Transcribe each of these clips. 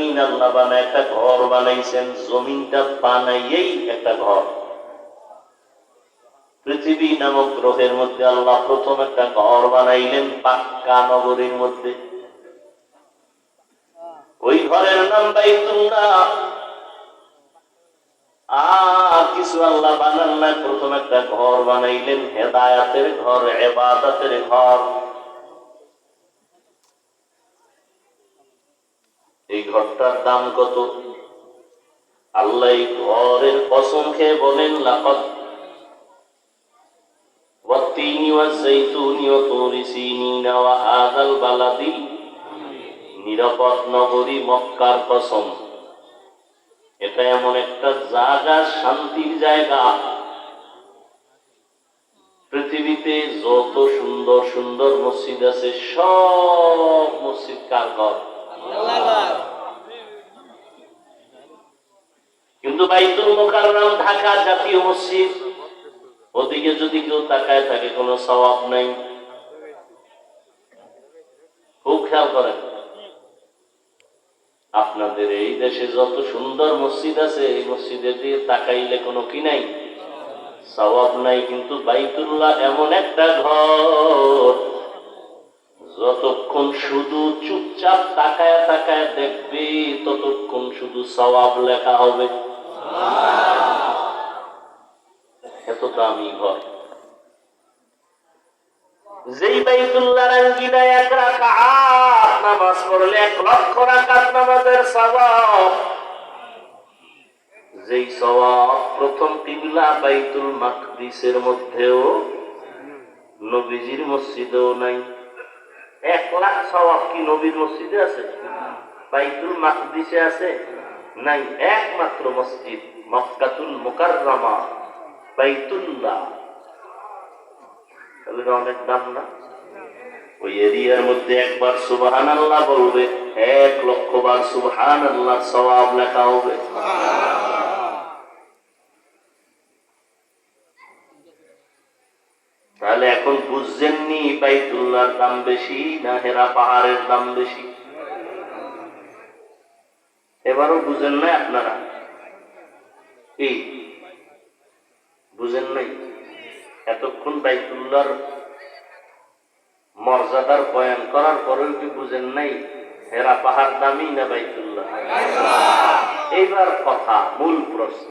জমিন আল্লাহ বানায়, একটা ঘর বানাইছেন, জমিনটা বানাইয়েই একটা ঘর। পৃথিবী নামক গ্রহের মধ্যে আল্লাহ প্রথম একটা ঘর বানাইলেন, পাক্কা নগরীর মধ্যে। ওই ঘরের নাম বাইতুল্লাহ। আর কিছু আল্লাহ বানান না প্রথম একটা ঘর বানাইলেন, হেদায়াতের ঘর, এবাদাতের ঘর। ঘরটার দাম কত আল্লাহ এই ঘরের কসম খেয়ে বলেন লাকত والتين والزيتون وطور سينين وهذا البلد নিরাপদ নগরী মক্কার কসম এটা এমন একটা জায়গা শান্তির জায়গা পৃথিবীতে যত সুন্দর সুন্দর মসজিদ আছে সব মসজিদ কার ঘর বাইতুল ঢাকা জাতীয় মসজিদ। ওদিকে যদি কেউ তাকায় থাকে, কোনো সওয়াব নাই। খুব খেয়াল করেন। আপনাদের এই দেশে যত সুন্দর মসজিদ আছে, এই মসজিদের দিয়ে তাকাইলে কোনো কি নাই? সওয়াব নাই, কিন্তু বাইতুল্লাহ এমন একটা ঘর, যতক্ষণ শুধু চুপচাপ তাকায় তাকায় দেখবে, ততক্ষণ শুধু সওয়াব লেখা হবে। এত দামি ঘর। যেই বাইতুল্লাহর আঙ্গিনায় এক রাকাত নামাজ পড়লে এক লক্ষ রাকাত নামাজের সওয়াব। যেই সওয়াব প্রথম কিবলা বাইতুল মাকদিসের মধ্যেও নবীজির মসজিদেও নাই। এক লাখ সওয়াব কি নবীর মসজিদে আছে? বাইতুল মাকদিসে আছে? নাই একমাত্র মসজিদ, মক্কাতুল মুকাররমা, বাইতুল্লাহ। তাহলে অনেক দাম না? ওই এরিয়ার মধ্যে একবার সুবাহান আল্লাহ বলবে, এক লক্ষ বার সুবহান আল্লাহ সবাব লেখা হবে। তাহলে এখন বুঝছেননি বাইতুল্লাহর দাম বেশি না হেরা পাহাড়ের দাম বেশি? এবারও বুঝেন নাই আপনারা? এই বুঝেন নাই? এতক্ষণ বাইতুল্লাহর মর্যাদার বয়ান করার পরেও কি বুঝেন নাই? হেরা পাহাড় দামি না বাইতুল্লাহ? এইবার কথা, মূল প্রশ্ন।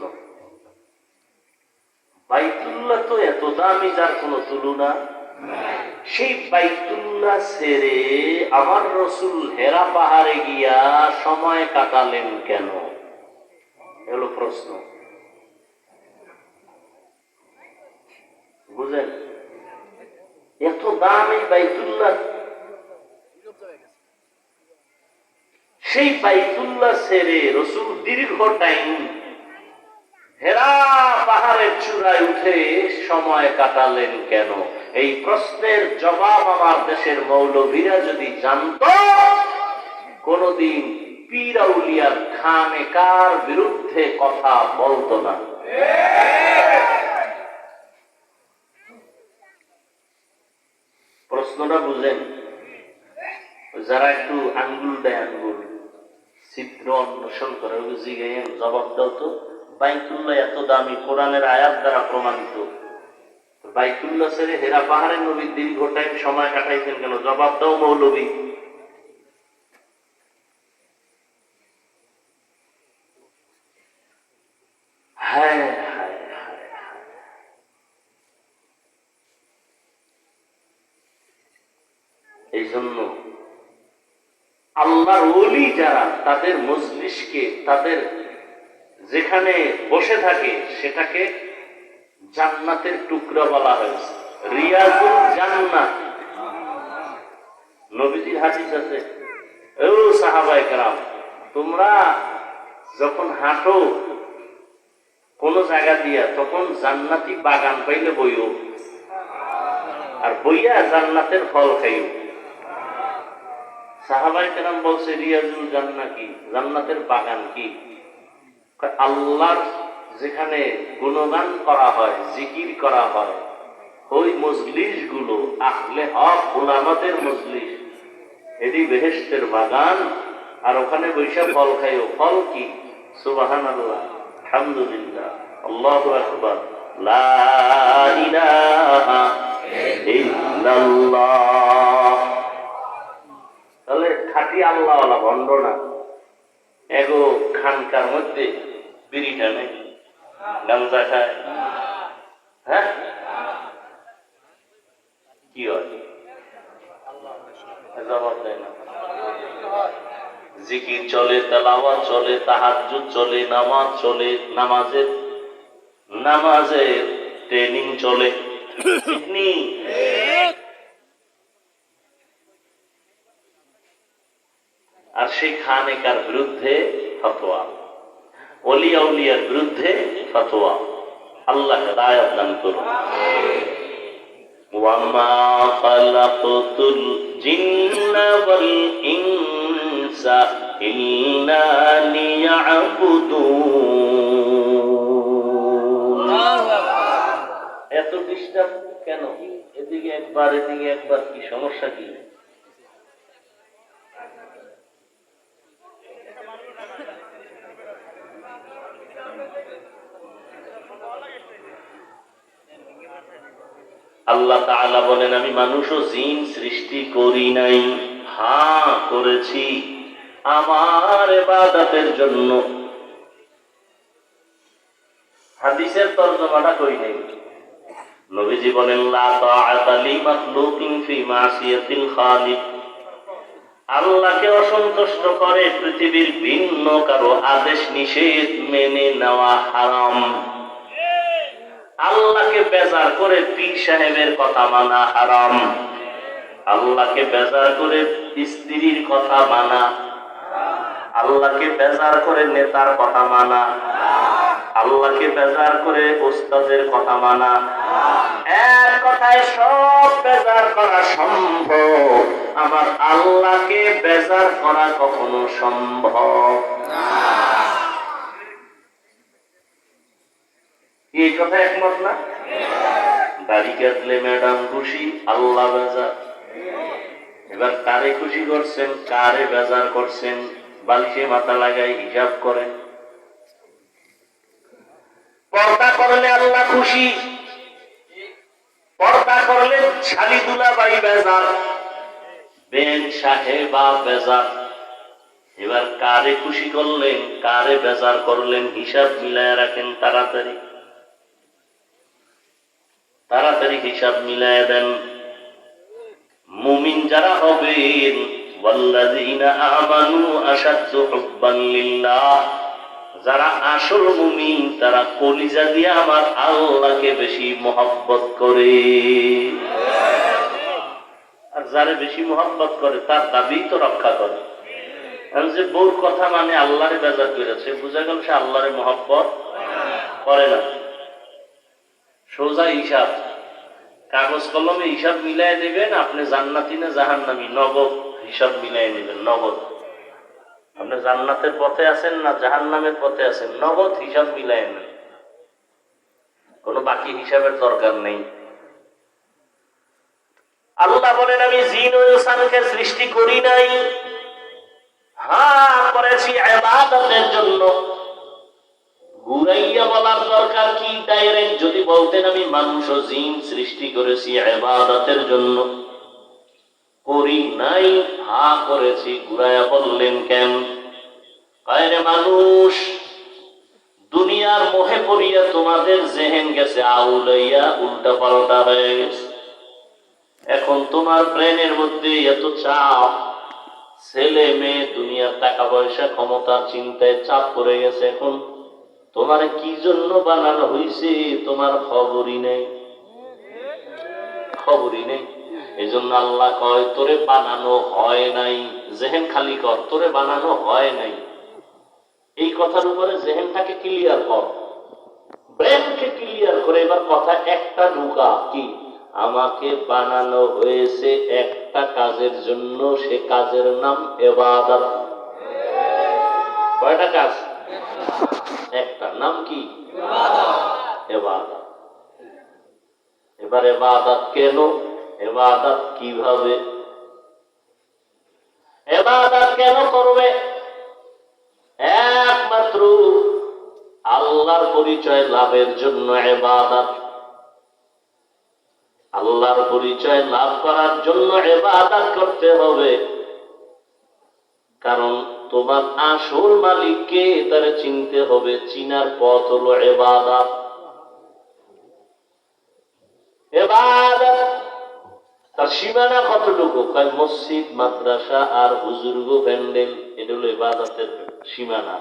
বাইতুল্লাহ তো এত দামি যার কোনো তুলনা? সেই বাইতুল্লাহ ছেড়ে আমার রসুল হেরা পাহাড়ে গিয়া সময় কাটালেন কেন? প্রশ্ন। এত দাম বাইতুল্লাহ। সেই বাইতুল্লাহ ছেড়ে রসুল দীর্ঘ টাইম হেরা পাহাড়ের চূড়ায় উঠে সময় কাটালেন কেন? এই প্রশ্নের জবাব আমার দেশের মৌলভীরা যদি জানত, কোনদিন পীরাউলিয়ার খামে কার বিরুদ্ধে কথা বলতো না। প্রশ্নটা বুঝেন? যারা একটু আঙ্গুল দেয় আঙ্গুল চিত্র অন্বেষণ করে জিগাই জবাব দাও তো। বাইতুল্লাহ এত দামি কোরআনের আয়াত দ্বারা প্রমাণিত। বাইতুল্লাহ ছেড়ে হেরা পাহাড়ে নবী দীর্ঘ টাইম সময় কাটাইতেন কেন? জবাব দাও মৌলবী। হ্যাঁ এই জন্য আল্লাহর যারা, তাদের মজলিসকে, তাদের যেখানে বসে থাকে, সেটাকে জান্নাতের টুকরা বলা হয়েছে রিয়াজুল জান্নাত। নবীজির হাদিস আছে। ও সাহাবাই কারাম, তোমরা যখন হাঁটো কোন জায়গা দিয়া, তখন জান্নাতি বাগান পাইলে বইও। আর বইয়া জান্নাতের ফল খাইও। সাহাবাই কেরাম বলছে, রিয়াজুল জান্না কি? জান্নাতের বাগান কি? আল্লাহর যেখানে গুণগান করা হয়, জিকির করা হয়, ওই মজলিসগুলো আহলে হক ওলামাদের মজলিস এটি বেহেস্তের বাগান, আর ওখানে বৈশাখ ফল খাইও। ফল কি? সুবাহান আল্লাহ আলহামদুলিল্লাহ, আল্লাহ আকবর। তাহলে খাটি আল্লাহওয়ালা ভণ্ড না। এগো খানকার মধ্যে বিড়িটা নেই গাঞ্জা খায়। হ্যাঁ? কি হয়? জবাব দেয় না। জিকির চলে, তেলাওয়াত চলে, তাহাজ্জুদ চলে, নামাজ চলে, নামাজের নামাজের ট্রেনিং চলে। আর সেই খানেকার বিরুদ্ধে ফতোয়া। অলিয়া উলিয়ার বিরুদ্ধে ফতোয়া আল্লাহ হেদায়ত দান করুন وما خلقت الجن والإنس إلا ليعبدون এত ডিস্টার্ব কেন এদিকে একবার এদিকে একবার কি সমস্যা কি আল্লাহ তাআলা বলেন, আমি মানুষ ও জিন সৃষ্টি করি নাই। হ্যাঁ করেছি। আমার ইবাদতের জন্য। হাদিসের তর্জমাটা কই নাই? নবীজি বলেন আল্লাহকে অসন্তুষ্ট করে পৃথিবীর ভিন্ন কারও আদেশ নিষেধ মেনে নেওয়া হারাম। আল্লাহকে বেজার করে পীর সাহেবের কথা মানা হারাম। আল্লাহকে বেজার করে স্ত্রীর কথা মানা। আল্লাহকে বেজার করে নেতার কথা মানা। আল্লাহকে বেজার করে ওস্তাদের কথা মানা। এক কথায় সব বেজার করা সম্ভব। আমার আল্লাহকে বেজার করা কখনো সম্ভব এই কথা একমত না দাড়ি কাটলে ম্যাডাম খুশি আল্লাহ বেজার। এবার কারে খুশি করছেন কারে বেজার করছেন বালিশে মাথা লাগাই হিসাব করেন। পর্দা করলে আল্লাহ খুশি পর্দা করলে শালি বেজার। বেন সাহেবা বেজার। এবার কারে খুশি করলেন কারে বেজার করলেন হিসাব মিলায় রাখেন তাড়াতাড়ি। তাড়াতাড়ি হিসাব মিলায় দেন। মুমিন যারা হবেন যারা আসল মুমিন, তারা কলিজা দিয়ে আমার আল্লাহকে বেশি মহব্বত করে। আর যারা বেশি মহব্বত করে, তার দাবি তো রক্ষা করে। যে বউর কথা মানে আল্লাহরে বেজার করেছে বোঝা গেল সে আল্লাহরে মহব্বত করে না। সোজা হিসাব। কাগজ কলমে হিসাব মিলাই দেবেন আপনি জান্নাতি না জাহান্নামি? নগদ হিসাব মিলাই নেবেন, নগদ। আপনি জান্নাতের পথে আছেন না জাহান্নামের পথে আছেন? নগদ হিসাব মিলাই নেন। কোনো বাকি হিসাবের দরকার নেই। আল্লাহ বলেন, আমি জিন ও ইনসানকে সৃষ্টি করি নাই। হ্যাঁ করেছি ইবাদতের জন্য। ঘুরাইয়া বলার দরকার কি? ডাইরেক্ট যদি বলতেন আমি মানুষ ও জিন সৃষ্টি করেছি ইবাদতের জন্য। করি নাই হা করেছি, ঘুরাইয়া বললেন কেন? আরে মানুষ, দুনিয়ার মোহে পড়িয়া তোমাদের জেহেন গেছে আউলাইয়া উল্টা পাল্টা হয়ে গেছে। এখন তোমার ব্রেনের মধ্যে এত চাপ, ছেলে মেয়ে দুনিয়ার টাকা পয়সা ক্ষমতা, চিন্তায় চাপ পড়ে গেছে, এখন তোমার কি জন্য বানানো হয়েছে তোমার খবরই নেই। খবরই নেই। এই জন্য আল্লাহ কয়, তোরে বানানো হয় নাই। জেহেন খালি কর, তোরে বানানো হয় নাই। এই কথার উপরে জেহেনটাকে ক্লিয়ার কর। ব্রেনকে ক্লিয়ার করে, এবার কথা একটা ঢুকা, কি? আমাকে বানানো হয়েছে একটা কাজের জন্য, সে কাজের নাম এবাদত। কয়টা কাজ? একটা নাম কি? এবার এবাদত কেন? এবাদত কীভাবে? এবাদত কেন করবে? একমাত্র আল্লাহর পরিচয় লাভের জন্য এবাদত। আল্লাহর পরিচয় লাভ করার জন্য এবাদত করতে হবে। কারণ তোমার আসল মালিককে তার চিনতে হবে। চিনার পথ হলো এবাদত তার সীমানা কতটুকু? মসজিদ, মাদ্রাসা আর হুজুর্গ প্যান্ডেল। এটা হলো এবার সীমানা।